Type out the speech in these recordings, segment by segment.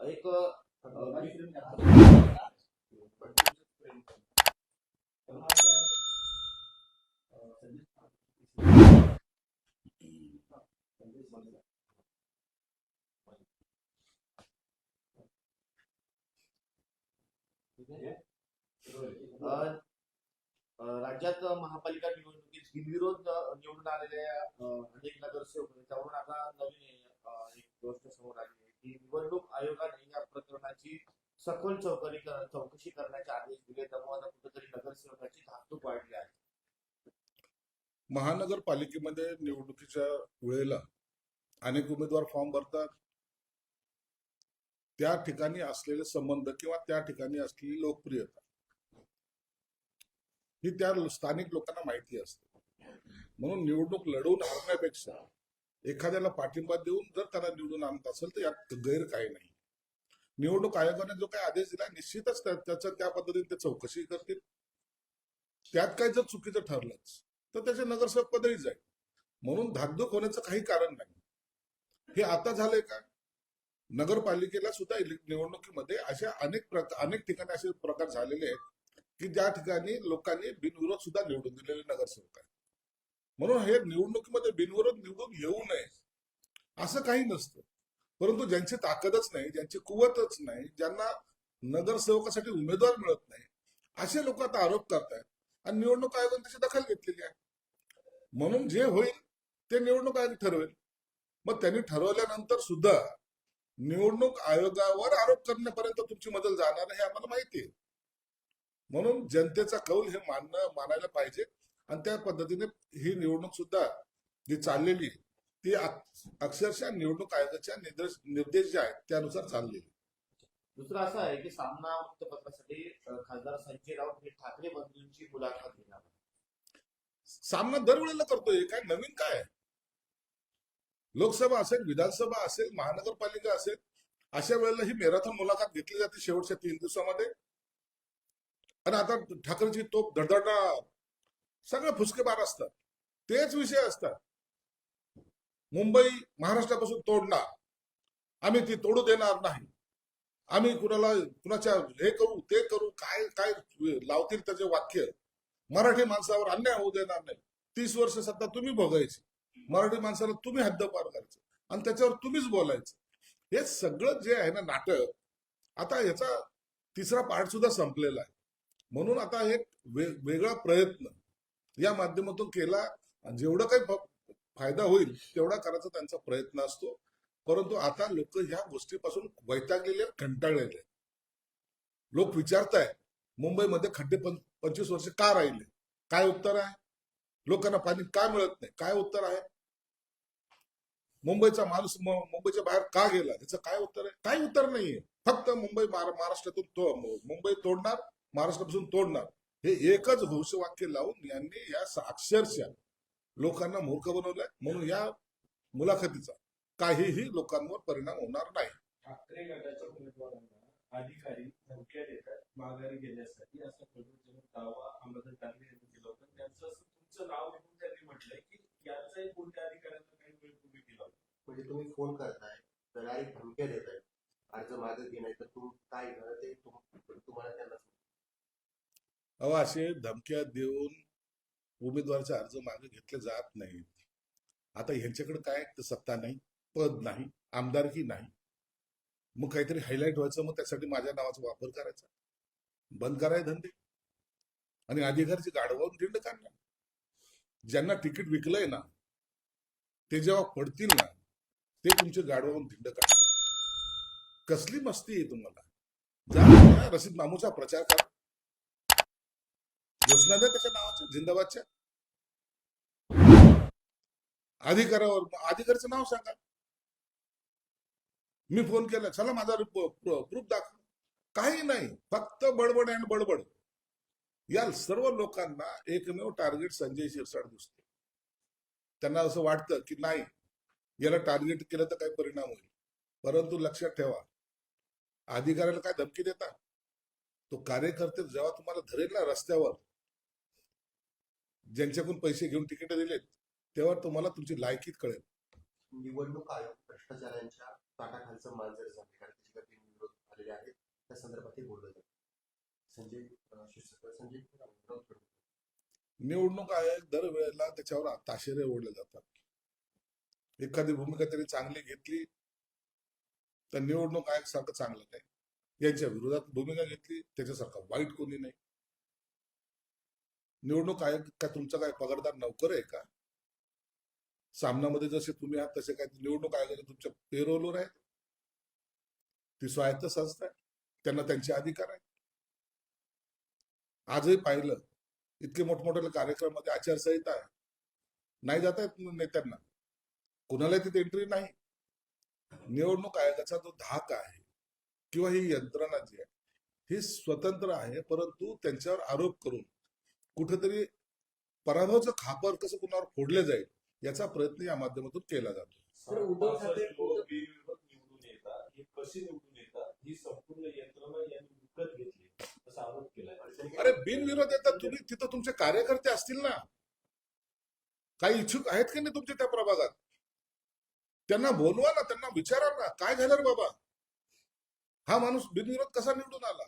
एक राज्यात महापालिका निवडणूक बिनविरोध निवडून आलेल्या अनेक नगरसेवक त्यावरून आता नवीन एक गोष्ट समोर आली आहे की निवडणूक आयोगाने या प्रकरणाची सखोल चौकशी चौकशी करण्याचे आदेश दिले. त्यामुळे आता कुठेतरी नगरसेवकाची धाकधूक वाढली आहे. महानगरपालिकेमध्ये निवडणुकीच्या वेळेला अनेक उमेदवार फॉर्म भरतात. त्या ठिकाणी असलेले संबंध किंवा त्या ठिकाणी असलेली लोकप्रियता. ही त्या स्थानिक लोकांना माहिती असते. म्हणून निवडणूक लढवून हरण्यापेक्षा एखाद्याला पाठिंबा देऊन जर त्याला निवडून आणत असेल तर यात गैर काही नाही. निवडणूक आयोगाने जो काही आदेश दिला निश्चितच त्या- त्याच्या त्या पद्धतीने ते चौकशी करतील. त्यात काही जर चुकीचं ठरलंच तर त्याचे नगरसेवक पदही जाईल. म्हणून धाकधूक होण्याचं काही कारण नाही. हे आता झालंय का? नगरपालिकेला सुद्धा निवडणुकीमध्ये अशा अनेक प्रकार अनेक ठिकाणी असे प्रकार झालेले आहेत की ज्या ठिकाणी लोकांनी बिनविरोध सुद्धा निवडून दिलेले नगरसेवक आहेत. म्हणून हे निवडणुकीमध्ये बिनविरोध निवडून येऊ नये. असं काही नसतं. परंतु ज्यांची ताकदच नाही ज्यांची कुवतच नाही ज्यांना नगरसेवकासाठी उमेदवार मिळत नाही असे लोक आता आरोप करतायत. आणि निवडणूक आयोगाने त्याची दखल घेतलेली आहे. म्हणून जे होईल ते निवडणूक आयोग ठरवेल. मग त्यांनी ठरवल्यानंतर सुद्धा निवडणूक आयोगावर आरोप करण्यापर्यंत तुमची मदत जाणार हे आम्हाला माहिती आहे. म्हणून जनतेचा कौल हे मानणं मानायला पाहिजे. आणि त्या पद्धतीने ही निवडणूक सुद्धा जी चाललेली ती अक- अक्षरशः निवडणूक आयोगाच्या निर्देश निर्देश जे आहेत त्यानुसार चाललेली. दुसरं असं आहे की सामना वृत्तपत्रासाठी खासदार संजय राऊत हे ठाकरे बंधूंची मुलाखत घेणार सामना दरवेळेला करतोय काय नवीन काय? लोकसभा असेल विधानसभा असेल महानगरपालिका असेल अशा वेळेला ही मॅरेथॉन मुलाखत घेतली जाते शेवटच्या तीन दिवसामध्ये आणि आता ठाकरेची तोप धडधडणार सगळं फुसकेबार असतात. तेच विषय असतात. मुंबई महाराष्ट्रापासून तोडणार. आम्ही ती तोडू देणार नाही. आम्ही कुणाला कुणाच्या हे करू ते करू काय काय लावतील त्याचे वाक्य मराठी माणसावर अन्याय होऊ देणार नाही. तीस वर्ष सत्ता तुम्ही भोगायची. मराठी माणसाला तुम्ही हद्दपार करायचं. आणि त्याच्यावर तुम्हीच बोलायचं. हे सगळं जे आहे ना नाटक आता याचा तिसरा पार्ट सुद्धा संपलेला आहे. म्हणून आता एक वेगळा प्रयत्न. या माध्यमातून केला. जेवढं काही फायदा होईल तेवढा करायचा त्यांचा प्रयत्न असतो. परंतु आता लोक ह्या गोष्टीपासून वैतागलेले कंटाळलेले लोक विचारताय मुंबईमध्ये खड्डे पंचवीस वर्ष का राहिले? काय उत्तर आहे? लोकांना पाणी का मिळत नाही? काय उत्तर आहे? मुंबईचा माणूस मुंबईच्या बाहेर का गेला? त्याचं काय उत्तर आहे? काही उत्तर नाहीये. फक्त मुंबई महाराष्ट्रातून तो मुंबई तोडणार महाराष्ट्रापासून तोडणार. हे एकच घोषवाक्य लावून यांनी या अक्षरशः लोकांना मूर्ख बनवलंय. म्हणून या मुलाखतीचा काहीही लोकांवर परिणाम होणार नाही. ठाकरे गटाच्या उमेदवारांना अधिकारी धमक्या देतात माघारी घेण्यासाठी असा प्रदूषण दावा अंबादास ठाकरे यांनी केला होता. त्यांचं असं तुमचं नाव घेऊन त्यांनी म्हटलंय की याचाही कोणत्या अधिकाऱ्यांना काही वेळ तुम्ही दिला. म्हणजे तुम्ही फोन करताय तर डायरेक्ट धमक्या देताय. अर्ज मागे घेणार तर तुम काय ते तुम- अहो असे धमक्या देऊन उमेदवाराचे अर्ज मागे घेतले जात नाहीत. आता ह्यांच्याकडे काय? तर सत्ता नाही पद नाही आमदारकी नाही. मग काहीतरी हायलाईट व्हायचं मग त्यासाठी माझ्या नावाचा वापर करायचा. बंद कराय धंदे. आणि अधिकारची गाडवावून दिंड काढणार ज्यांना तिकीट विकलंय ना ते जेव्हा पडतील ना ते तुमचे गाडवावून धिंड काढतील. कसली मस्ती आहे तुम्हाला? जा रसिद मामूचा प्रचार करा. घोषणा द्या त्याच्या नावाच्या जिंदाबादच्या? अधिकारावर अधिकाऱ्याचं नाव सांगा. मी फोन केला चला माझा प्रूफ दाखव. काही नाही फक्त बडबड अँड बडबड. या सर्व लोकांना एकमेव टार्गेट संजय शिरसाट दिसतो. त्यांना असं वाटतं की नाही याला टार्गेट केलं तर काही परिणाम होईल. परंतु लक्षात ठेवा अधिकाऱ्याला काय धमकी देता? तो कार्यकर्ते जेव्हा तुम्हाला धरेल ना रस्त्यावर ज्यांच्याकडून पैसे घेऊन तिकीट दिलेत तेव्हा तुम्हाला तुमची लायकीत कळेल. निवडणूक आयोग भ्रष्टाचारांच्या ताटाखालचं मांजर झाले कारण त्याची काही बिनविरोध आलेले आहेत त्या संदर्भात हे बोललं जातं संजय संजय. निवडणूक आयोग दरवेळेला त्याच्यावर ताशेरे ओढले जातात. एखादी भूमिका त्यांनी चांगली घेतली तर निवडणूक आयोग सारखं चांगलं नाही. यांच्या विरोधात भूमिका घेतली त्याच्यासारखं वाईट कोणी नाही. निवडणूक आयोग का तुमचा काय पगारदार नोकर आहे का? सामनामध्ये जसे तुम्ही आहात तसे काय निवडणूक आयोगाने तुमच्या पेरोलवर आहे? ती स्वायत्त संस्था आहे. त्यांना त्यांचे अधिकार आहेत. आजही पाहिलं इतके मोठमोठ्या कार्यक्रमामध्ये आचारसंहिता आहे. नाही जाता येत नेत्यांना. कुणाला तिथे एंट्री नाही. निवडणूक आयोगाचा जो धाक आहे किंवा ही यंत्रणा जी आहे ही स्वतंत्र आहे परंतु त्यांच्यावर आरोप करून कुठेतरी पराभवाचं खापर कसं कुणावर फोडलं जाईल याचा प्रयत्न या माध्यमातून केला जातो. उद्धव ठाकरे- निवडून येतात. हे कसे निवडून येतात? ही संपूर्ण यंत्रणा यांनी विकत घेतली. असा आरोप केलाय अडचणी काय? अरे बिनविरोध येतात तुम्ही? तिथं तुमचे कार्यकर्ते असतील ना? काही इच्छुक आहेत की नाही तुमचे त्या प्रभागात? त्यांना बोलवा ना त्यांना विचारा ना. काय झालं रे बाबा? हा माणूस बिनविरोध कसा निवडून आला?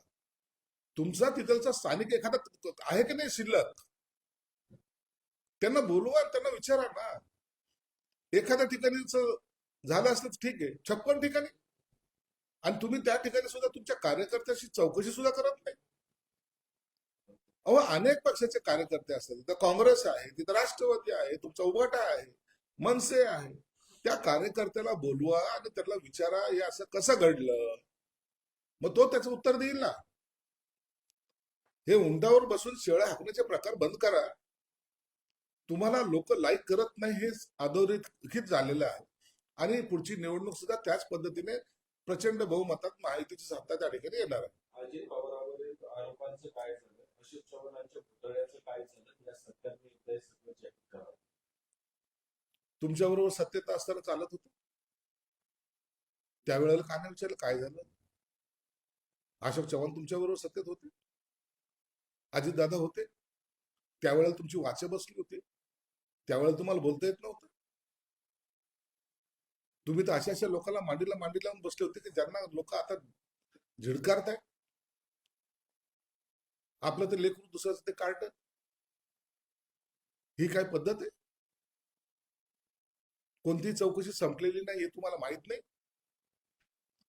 तुमचा तिथलचा स्थानिक एखादा आहे की नाही शिल्लक? त्यांना बोलवा आणि त्यांना विचारा ना. एखाद्या ठिकाणीच झालं असलं तर ठीक आहे. छप्पन ठिकाणी. आणि तुम्ही त्या ठिकाणी सुद्धा तुमच्या कार्यकर्त्याशी चौकशी सुद्धा करत नाही. अहो अनेक पक्षाचे कार्यकर्ते असतात. तिथं काँग्रेस आहे तिथं राष्ट्रवादी आहे तुमचा उभाटा आहे मनसे आहे. त्या कार्यकर्त्याला बोलवा आणि त्याला विचारा हे असं कसं घडलं? मग तो त्याचं उत्तर देईल ना. हे उंडावर बसून शेळ्या हाकण्याचे प्रकार बंद करा. तुम्हाला लोक लाईक करत नाही हे अधोरेखित झालेलं आहे. आणि पुढची निवडणूक सुद्धा त्याच पद्धतीने प्रचंड बहुमतात माहितीची सत्ता त्या ठिकाणी येणार आहे. अजित पवारावरील आरोपांचं काय झालं? अशोक चव्हाणांच्या पुतळ्याचं काय झालं? या सरकारने एकदा हे सगळं चेक करावं तुमच्याबरोबर सत्तेत असताना चालत होतं. त्यावेळेला का नाही विचारलं काय झालं? अशोक चव्हाण तुमच्याबरोबर सत्तेत होते. अजितदादा होते. त्यावेळेला तुमची वाचे बसली होती. त्यावेळेला तुम्हाला बोलता येत नव्हतं. तुम्ही तर अशा अशा लोकांना मांडीला मांडी लावून बसले होते की ज्यांना लोक आता झिडकारताय आपलं ते लेखून दुसऱ्याचं ते कार्ट ही काय पद्धत आहे? कोणतीही चौकशी संपलेली नाही हे तुम्हाला माहीत नाही?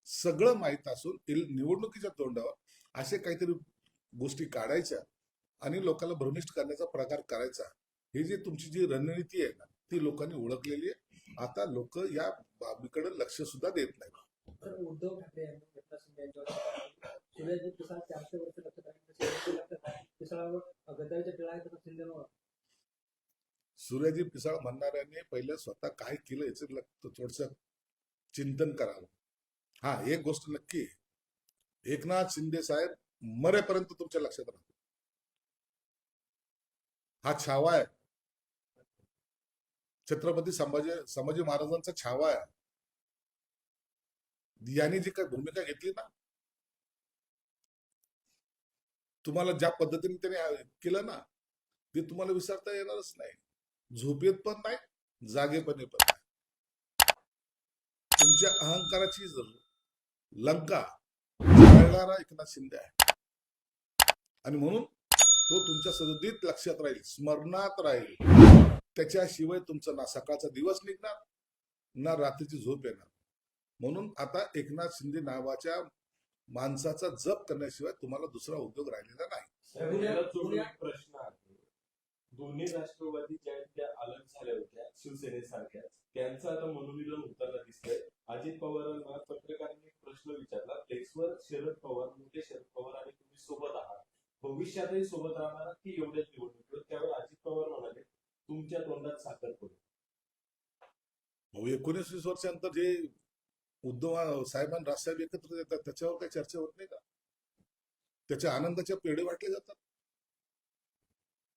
सगळं माहीत असून निवडणुकीच्या तोंडावर असे काहीतरी गोष्टी काढायच्या आणि लोकांना भ्रमिष्ट करण्याचा प्रकार करायचा. ही जी तुमची जी रणनीती आहे ना ती लोकांनी ओळखलेली आहे. आता लोक या बाबीकडे लक्ष सुद्धा देत नाही उद्धव ठाकरे सूर्यजी पिसाळ सूर्याजी पिसाळ म्हणणाऱ्यांनी पहिले स्वतः काय केलं याचं थोडस चिंतन करावं. हा एक गोष्ट नक्की. एकनाथ शिंदे साहेब मरेपर्यंत तुमच्या लक्षात राहतो हा छावा आहे. छत्रपती संभाजी संभाजी महाराजांचा छावा आहे. यांनी जी काही भूमिका घेतली ना तुम्हाला ज्या पद्धतीने त्याने केलं ना ते तुम्हाला विसरता येणारच नाही. झोपेत पण नाही जागेपणे पण नाही. तुमच्या अहंकाराची ज- लंका एकनाथ शिंदे आहे. आणि म्हणून तो तुमच्या सदतीत लक्षात राहील स्मरणात राहील. त्याच्याशिवाय तुमचा ना सकाळचा दिवस निघणार ना रात्रीची झोप येणार. म्हणून आता एकनाथ शिंदे नावाच्या माणसाचा जप करण्याशिवाय तुम्हाला दुसरा उद्योग राहिलेला नाही. प्रश्न आहे. दोन्ही राष्ट्रवादी ज्या त्या अलग झाल्या होत्या शिवसेनेसारख्या. त्यांचं आता मनोमिलन होताना दिसतंय. अजित पवारांना पत्रकारांनी एक प्रश्न विचारला. फ्लेक्सवर शरद पवार मोठे शरद पवार आणि तुम्ही सोबत आहात. भविष्यातही सोबत राहणार की एवढ्याच निवडणुकीवर त्यावर अजित पवार म्हणाले तुमच्या तोंडात साखर पडू एकोणीस वीस वर्षानंतर जे उद्धव साहेबांनी राजसाहेब एकत्र येतात त्याच्यावर काही चर्चा होत नाही का? त्याच्या आनंदाच्या पेढे वाटले जातात.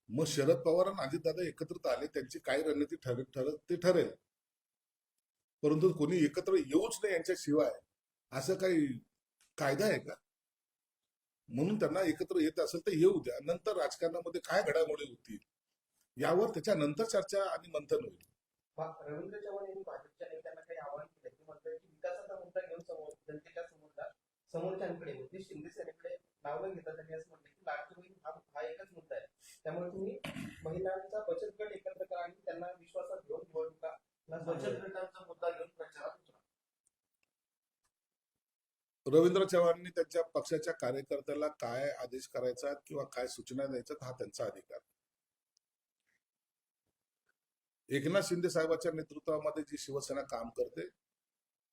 मग शरद पवार आणि अजितदादा एकत्रित आले त्यांची काय रणनीती ठरत ठरत ते ठरेल? परंतु कोणी एकत्र येऊच नाही यांच्याशिवाय असं काही कायदा आहे का? म्हणून त्यांना एकत्र येत असेल तर येऊ द्या. नंतर राजकारणामध्ये काय घडामोडी होतील यावर त्याच्या नंतर चर्चा आणि मंथन होईल. रवींद्र चव्हाण यांनी भाजपच्या काही आव्हान की विकासाचा मुद्दा घेऊन समोर समोर शिंदे सेनेकडे नावं घेतात त्यांनी असं की हा हा एकच मुद्दा आहे. त्यामुळे तुम्ही महिलांचा बचत गट एकत्र करा आणि त्यांना विश्वासात घेऊन बचत रवींद्र चव्हाणांनी त्यांच्या पक्षाच्या कार्यकर्त्याला काय आदेश करायचा किंवा काय सूचना द्यायच्या हा त्यांचा अधिकार. एकनाथ शिंदे साहेबांच्या नेतृत्वामध्ये जी शिवसेना काम करते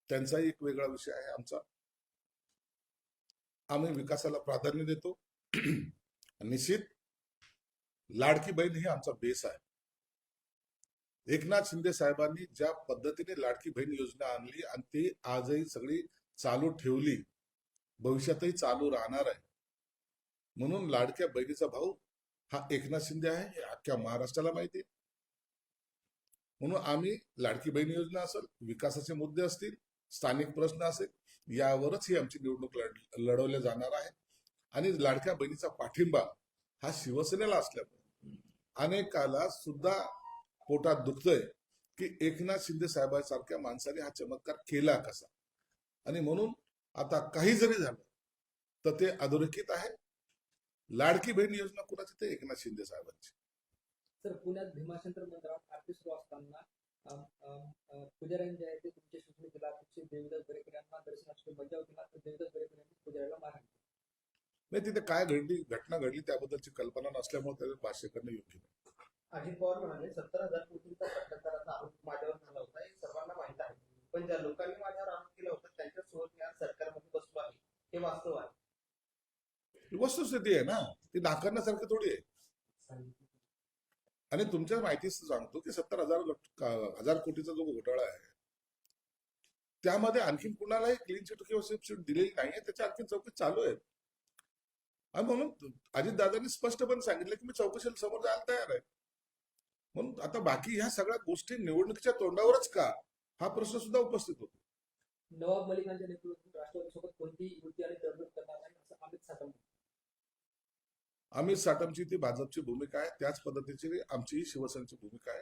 त्यांचाही एक वेगळा विषय आहे आमचा. आम्ही विकासाला प्राधान्य देतो. निश्चित लाडकी बहीण ही आमचा बेस आहे. एकनाथ शिंदे साहेबांनी ज्या पद्धतीने लाडकी बहीण योजना आणली आणि ती आजही सगळी चालू ठेवली भविष्यातही चालू राहणार आहे. म्हणून लाडक्या बहिणीचा भाऊ हा एकनाथ शिंदे आहे हे अख्ख्या महाराष्ट्राला माहिती आहे. म्हणून आम्ही लाडकी बहीण योजना असेल विकासाचे मुद्दे असतील स्थानिक प्रश्न असेल यावरच ही आमची निवडणूक लढवल्या जाणार आहे. आणि लाडक्या बहिणीचा पाठिंबा हा शिवसेनेला असल्यामुळे. अनेकाला सुद्धा पोटात दुखतय की एकनाथ शिंदे साहेबांसारख्या माणसाने हा चमत्कार केला कसा? आणि म्हणून आता काही जरी झालं तर ते अधोरेखित आहे. लाडकी बहीण योजना कुणाची? ते एकनाथ शिंदे साहेबांची. तर पुण्यात भीमाशंकर मंदिरात आरती सुरू असताना पुजाऱ्यांनी जे आहे ते तुमचे सूचना दिला तुमचे देवदास बरेकर यांना दर्शनाची मजा केला तर देवदास बरेकर यांनी पुजाऱ्याला मारहाण. नाही तिथे काय घडली? घटना घडली त्याबद्दलची कल्पना नसल्यामुळे त्याचे भाष्य करणं योग्य नाही अजित पवार म्हणाले सत्तर हजार कोटींचा भ्रष्टाचाराचा आरोप माझ्यावर झाला होता हे सर्वांना माहीत आहे. पण ज्या लोकांनी माझ्यावर आरोप केला होता त्यांच्यासोबत मी आज सरकारमध्ये बसलो आहे. हे वास्तव आहे. वस्तुस्थिती आहे ना. ती नाकारण्यासारखी थोडी आहे. आणि तुमच्या माहितीच सांगतो की सत्तर हजार हजार कोटीचा जो घोटाळा आहे त्यामध्ये आणखीन कुणालाही क्लीन चिट किंवा सेफ शीट दिलेली नाहीये. त्याच्या आणखी चौकशी चालू आहे आणि म्हणून अजितदादांनी स्पष्टपणे सांगितलं की मी चौकशीला समोर जायला तयार आहे. म्हणून आता बाकी ह्या सगळ्या गोष्टी निवडणुकीच्या तोंडावरच का? हा प्रश्न सुद्धा उपस्थित होतो नवाब मलिकांच्या नेतृत्वात राष्ट्रवादीसोबत कोणतीही युती आणि तडजोड करणार नाही असं अमित साटम. अमित साटमची ती भाजपची भूमिका आहे त्याच पद्धतीची आमचीही शिवसेनेची भूमिका आहे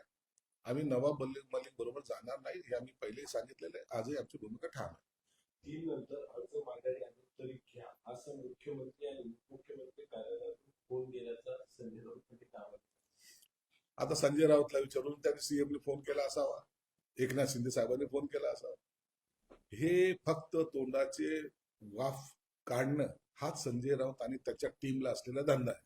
आम्ही नवाब मलिक मलिक बरोबर जाणार नाही हे आम्ही पहिलेही सांगितलेलं आहे आजही आमची भूमिका ठाम आहे तीन नंतर अर्ज माघारी घ्या असं मुख्यमंत्री आणि उपमुख्यमंत्री कार्यालयातून फोन गेल्याचा संजय राऊत. आता संजय राऊतला विचारून त्यांनी सीएमने फोन केला असावा एकनाथ शिंदे साहेबांनी फोन केला असा. हे फक्त तोंडाचे वाफ काढणं हाच संजय राऊत आणि त्याच्या टीमला असलेला धंदा आहे.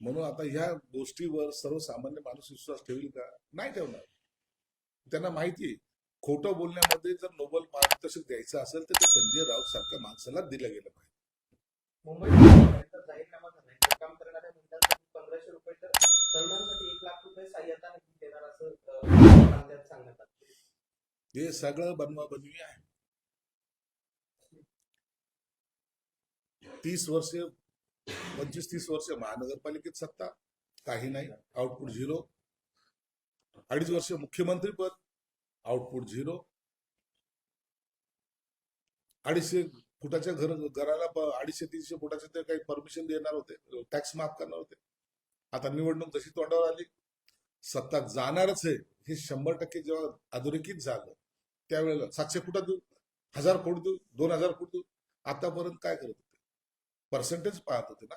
म्हणून आता ह्या गोष्टीवर सर्वसामान्य माणूस विश्वास ठेवील का? नाही ठेवणार. त्यांना माहिती आहे खोटं बोलण्यामध्ये जर नोबल मार्गदर्शक द्यायचं असेल तर ते संजय राऊत सारख्या माणसाला दिलं गेलं पाहिजे. मुंबई जाहीरनामा काम करणाऱ्या पंधराशे रुपये तर तरुणांसाठी एक लाख रुपये सहाय्यता देणार असं सांगण्यात आलं हे सगळं बनवाबनवी आहे. तीस वर्षे पंचवीस तीस वर्ष महानगरपालिकेत सत्ता काही नाही आउटपुट झिरो अडीच वर्ष मुख्यमंत्री पद आउटपुट झिरो अडीचशे फुटाच्या घर घराला अडीचशे तीनशे फुटाचे ते काही परमिशन देणार होते टॅक्स माफ करणार होते. आता निवडणूक जशी तोंडावर आली सत्ता जाणारच आहे हे शंभर टक्के जेव्हा अधोरेखित झालं त्यावेळेला सातशे फुटात देऊ हजार फूट देऊ दोन हजार फूट देऊ आतापर्यंत काय करत होते? पर्सेंटेज पाहत होते ना.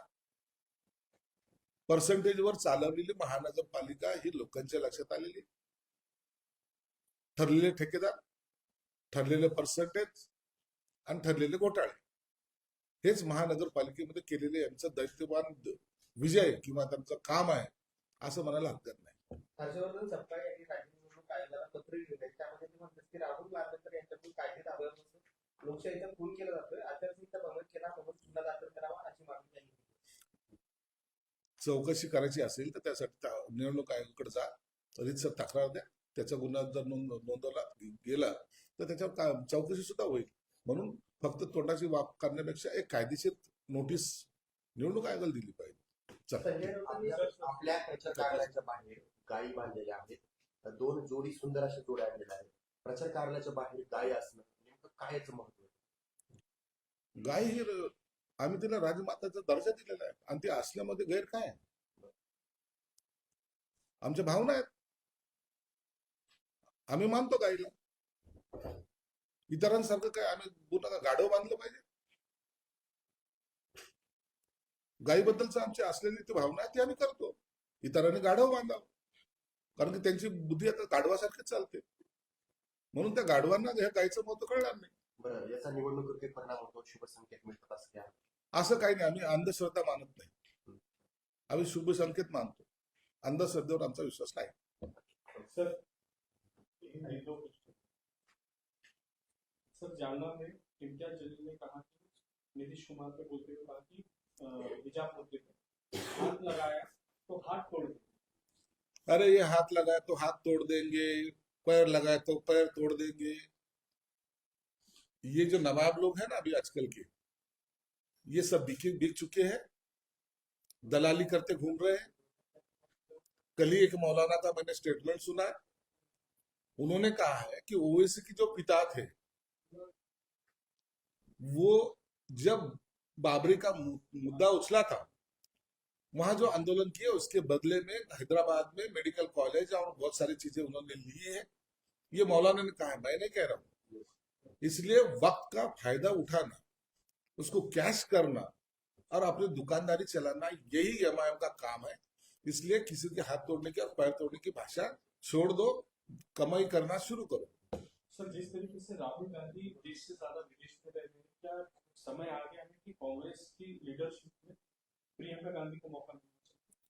पर्सेंटेजवर चालवलेली महानगरपालिका ही लोकांच्या लक्षात आलेली. ठरलेले ठेकेदार ठरलेले पर्सेंटेज आणि ठरलेले घोटाळे. हेच महानगरपालिकेमध्ये केलेले यांचं दैत्यवान विजय किंवा त्यांचं काम आहे असं म्हणायला हरकत नाही. हर्षवर्धन सपकाळ यांनी राज्य निवडणूक आयोगाला पत्र लिहिलंय त्यामध्ये ते म्हणतात की राहुल गांधीकर यांच्याकडून कायदे दाबावर बसून लोकशाहीचा खून केला जातोय. आचारसंहिता भंग केला म्हणून गुन्हा दाखल करावा अशी मागणी त्यांनी. चौकशी करायची असेल तर त्यासाठी त्या निवडणूक आयोगाकडे जा. रीतसर तक्रार द्या. त्याचा गुन्हा जर नोंद नोंदवला गेला तर त्याच्यावर चौकशी सुद्धा होईल. म्हणून फक्त तोंडाची वाप करण्यापेक्षा एक कायदेशीर नोटीस निवडणूक आयोगाला दिली पाहिजे. आपल्या कार्यालयाच्या बाहेर गायी बांधलेल्या आहेत. दोन जोडी सुंदर अशा जोड्या आणलेल्या आहेत. प्रचार कार्यालयाच्या बाहेर गाय असणं नेमकं काय महत्त्व? गाय ही आम्ही तिला राजमाताचा दर्जा दिलेला आहे. आणि ती असल्यामध्ये गैर काय आहे? आमच्या भावना आहेत. आम्ही मानतो गाईला इतरांसारखं काय आम्ही पुन्हा गाढव बांधलं पाहिजे? गायीबद्दलचं आमची असलेली ती भावना आहे ती आम्ही करतो. इतरांनी गाढव बांधावं. कारण की त्यांची बुद्धी आता गाढवासारखी चालते. म्हणून त्या गाढवांना ह्या गायीचं महत्त्व कळणार नाही. बरं याचा परिणाम होतो? शुभ संकेत मिळतात असं काही नाही. आम्ही अंधश्रद्धा मानत नाही. आम्ही शुभ संकेत मानतो. अंधश्रद्धेवर आमचा विश्वास नाही. सर सर जालना में इम्तियाज जलील ने कहा कि नीतीश कुमार पे बोलते हुए कहा कि हिजाब मुद्दे पे हाथ लगाया तो हाथ तोड़ दिया। अरे ये हाथ लगाए तो हाथ तोड़ देंगे, पैर लगाए तो पैर तोड़ देंगे। ये जो नवाब लोग हैं ना अभी आजकल के, ये सब बिके बिक चुके हैं, दलाली करते घूम रहे हैं। कल ही एक मौलाना का मैंने स्टेटमेंट सुना है। उन्होंने कहा है कि ओवैसी की जो पिता थे, वो जब बाबरी का मुद्दा उछला था। वहाँ जो आंदोलन किए उसके बदले में हैदराबाद में मेडिकल कॉलेज और बहुत सारी चीज़ें उन्होंने ली है। ये मौलाना ने कहा है मैं नहीं कह रहा हूँ। इसलिए वक्त का फ़ायदा उठाना, उसको कैश करना और अपनी दुकानदारी चलाना, यही एमआईएम का काम है। इसलिए किसी के हाथ तोड़ने की और पैर तोड़ने की भाषा छोड़ दो, कमाई करना शुरू करो। सर, जिस तरीके से राहुल गांधी देश से ज़्यादा विदेश में रह रहे हैं, क्या समय आ गया है कि कांग्रेस की लीडरशिप में प्रियंका गांधी को मौका मिलना चाहिए?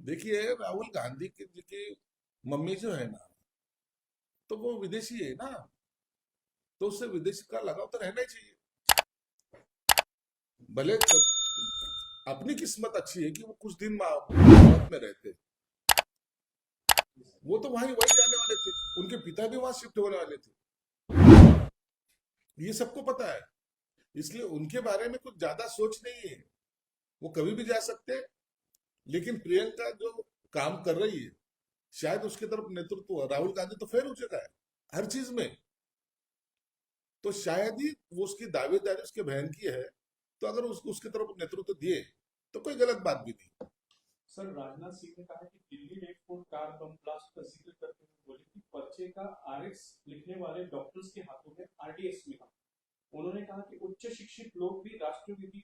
देखिए, राहुल गांधी की जी मम्मी जो है ना तो वो विदेशी है ना। तो उससे विदेशी का लगाव तो रहना ही चाहिए। भले, अपनी किस्मत अच्छी है कि वो कुछ दिन में रहते वो तो वहीं वहीं जाने वाले थे। उनके पिता भी वहाँ शिफ्ट होने वाले थे। ये सबको पता है। इसलिए उनके बारे में कुछ ज़्यादा सोच नहीं है। वो कभी भी जा सकते लेकिन प्रियंका जो काम कर रही है शायद उसकी तरफ़ नेतृत्व राहुल गांधी तो फेल हो चुका है हर चीज़ में। तो शायद ही वो उसकी दावेदारी उसके बहन की है। तो अगर उस, उसकी तरफ़ नेतृत्व दिए तो कोई गलत बात भी नहीं। सर, राजनाथ सिंह ने कहा कि Delhi Red Fort car bomb blast का ज़िक्र करते हुए बोले कि पर्चे का आरएक्स लिखने वाले डॉक्टर्स के हाथों में आरडीएक्स मिला उन्होंने कहा कि उच्च शिक्षित लोग भी राष्ट्रविधि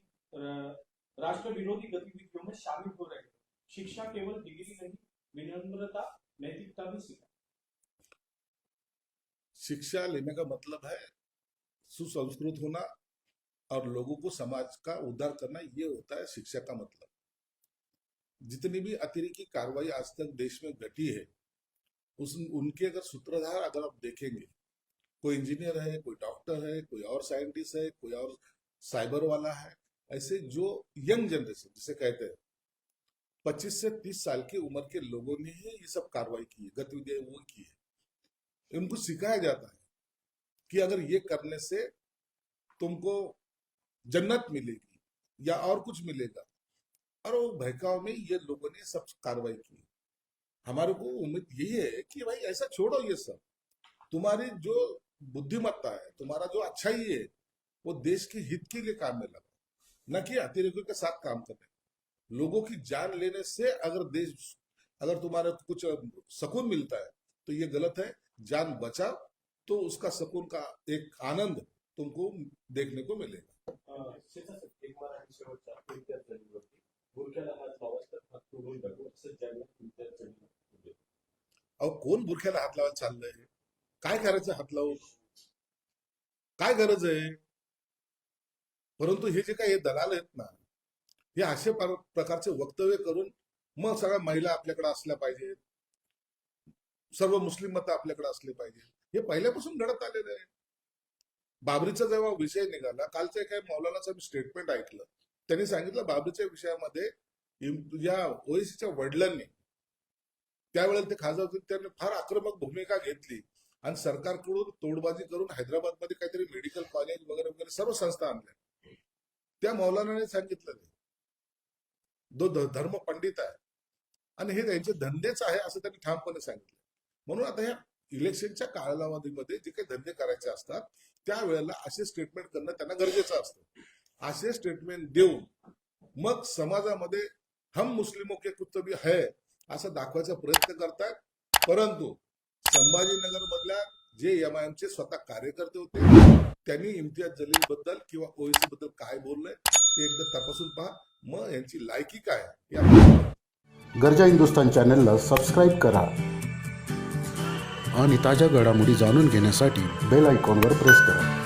राष्ट्र विरोधी गतिविधियों में शामिल हो रहे हैं। शिक्षा केवल डिग्री नहीं, विनम्रता, नैतिकता भी सिखा शिक्षा लेने का मतलब है सुसंस्कृत होना और लोगों को समाज का उद्धार करना, ये होता है शिक्षा का मतलब। जितनी भी अतिरिक्त कार्रवाई आज तक देश में घटी है, उस, उनके अगर सूत्रधार अगर आप देखेंगे, कोई इंजीनियर है, कोई डॉक्टर है, कोई और साइंटिस्ट है, कोई और साइबर वाला है, ऐसे जो यंग जनरेशन, जिसे कहते हैं, पच्चीस से तीस साल की उम्र के लोगों ने ही ये सब कार्रवाई की है, गतिविधियाँ वो की है। उनको सिखाया जाता है कि अगर ये करने से तुमको जन्नत मिलेगी या और कुछ मिलेगा और वो बहकाव में ये लोगों ने सब कार्रवाई की। हमारे को उम्मीद यही है कि भाई ऐसा छोड़ो ये सब। तुम्हारी जो बुद्धिमत्ता है, तुम्हारा जो अच्छाई है, वो देश के हित के लिए काम में लगा। न कि अतिरिक्तों के साथ काम करने। लोगों की जान लेने से अगर देश, अगर तुम्हारे कुछ सकून मिलता है तो ये गलत है। जान बचाओ तो उसका सकून का एक आनंद तुमको देखने को मिलेगा। बुरख्याला हात तर हात तोडून टाकू असं ज्यांना अहो कोण बुरख्याला हात लावायला चाललंय? काय करायचं हात लावून? काय गरज आहे? परंतु हे जे काही दलाल आहेत ना हे असे प्रकारचे वक्तव्य करून मग सगळ्या महिला आपल्याकडे असल्या पाहिजेत. सर्व मुस्लिम मतं आपल्याकडे असले पाहिजे हे पहिल्यापासून घडत आलेलं आहे. बाबरीचा जेव्हा विषय निघाला कालच्या काही मौलानाचं मी स्टेटमेंट ऐकलं. त्यांनी सांगितलं बाबरीच्या विषयामध्ये या ओएसीच्या वडिलांनी त्यावेळेला ते खासदार होते त्यांनी फार आक्रमक भूमिका घेतली. आणि सरकारकडून तोडबाजी करून हैदराबादमध्ये काहीतरी मेडिकल कॉलेज वगैरे वगैरे सर्व संस्था आणल्या. त्या मौलानाने सांगितलं ते. धर्म पंडित आहे. आणि हे त्यांचे धंदेच आहे असं त्यांनी ठामपणे सांगितलं. म्हणून आता ह्या इलेक्शनच्या कालावधीमध्ये जे काही धंदे करायचे असतात त्यावेळेला असे स्टेटमेंट करणं त्यांना गरजेचं असतं. असे स्टेटमेंट देऊन मग समाजामध्ये हम मुस्लिमो के कुछ भी है असं दाखवायचा प्रयत्न करतात. परंतु संभाजीनगर मधल्या जे एम आय चे स्वतः कार्यकर्ते होते त्यांनी इम्तियाज जलील बद्दल किंवा ओएसी बद्दल काय बोललंय ते एकदा तपासून पहा. मग यांची लायकी काय गरजा हिंदुस्तान चॅनलला सबस्क्राईब करा आणि ताज्या घडामोडी जाणून घेण्यासाठी बेल आयकॉनवर प्रेस करा.